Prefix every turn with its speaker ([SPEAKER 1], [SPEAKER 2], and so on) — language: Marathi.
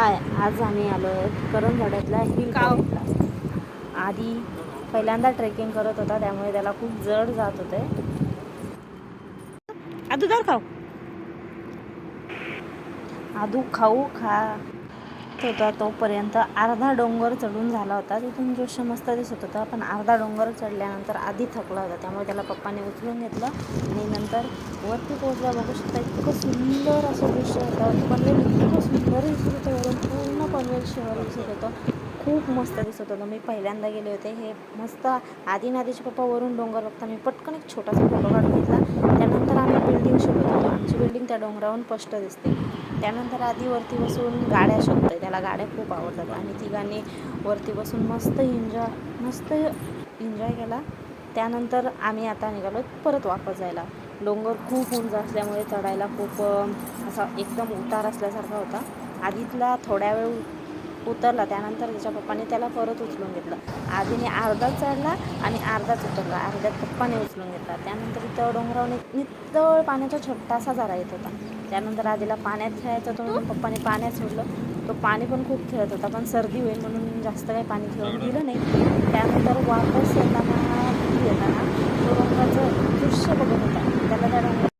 [SPEAKER 1] हाय आज आम्ही आलो आहे करंजवाड्यातल्या हिल. पॉईंटला आधी पहिल्यांदा ट्रेकिंग करत होता त्यामुळे त्याला खूप जड जात होते.
[SPEAKER 2] आदू दार खाऊ.
[SPEAKER 1] आदू खाऊ खा. होता तोपर्यंत अर्धा डोंगर चढून झाला होता. तिथून दृश्य मस्त दिसत होता पण अर्धा डोंगर चढल्यानंतर आधी थकला होता. त्यामुळे त्याला पप्पाने उचलून घेतलं आणि नंतर वरती पोहोचल्या बघू शकता इतकं सुंदर असं दृश्य होतं. पनवेल इतकं सुंदर दिसत होतं वरून पूर्ण पनवेल शहर दिसत होतं. खूप मस्त दिसत होतं. मी पहिल्यांदा गेले होते. हे मस्त आधी नादीचे पप्पा वरून डोंगर बघता. मी पटकन एक छोटासा फोटो काढून घेतला. त्यानंतर आम्ही बिल्डिंग शोधत होतो. आमची बिल्डिंग त्या डोंगरावरून स्पष्ट दिसते. त्यानंतर आधी वरती बसून गाड्या शोधतोय. त्याला गाड्या खूप आवडतात. आणि तिघांनी वरती बसून मस्त एन्जॉय मस्त एन्जॉय केला. त्यानंतर आम्ही आता निघालो परत वापस जायला. डोंगर खूप उंच असल्यामुळे चढायला खूप असा एकदम उतार असल्यासारखा होता. आधीतला थोड्या वेळ उतरला त्यानंतर त्याच्या पप्पाने त्याला परत उचलून घेतलं. आधीने अर्धाच चढला आणि अर्धाच उतरला. अर्ध्यात पप्पाने उचलून घेतला. त्यानंतर इथं डोंगरावरून नितळ पाण्याचा छोटासा झरा येत होता. त्यानंतर आधीला पाण्यात खेळायचं होतं म्हणून पप्पाने पाण्यात सोडलं. तो पाणी पण खूप खेळत होता पण सर्दी होईल म्हणून जास्त काही पाणी खेळून दिलं नाही. त्यानंतर वापस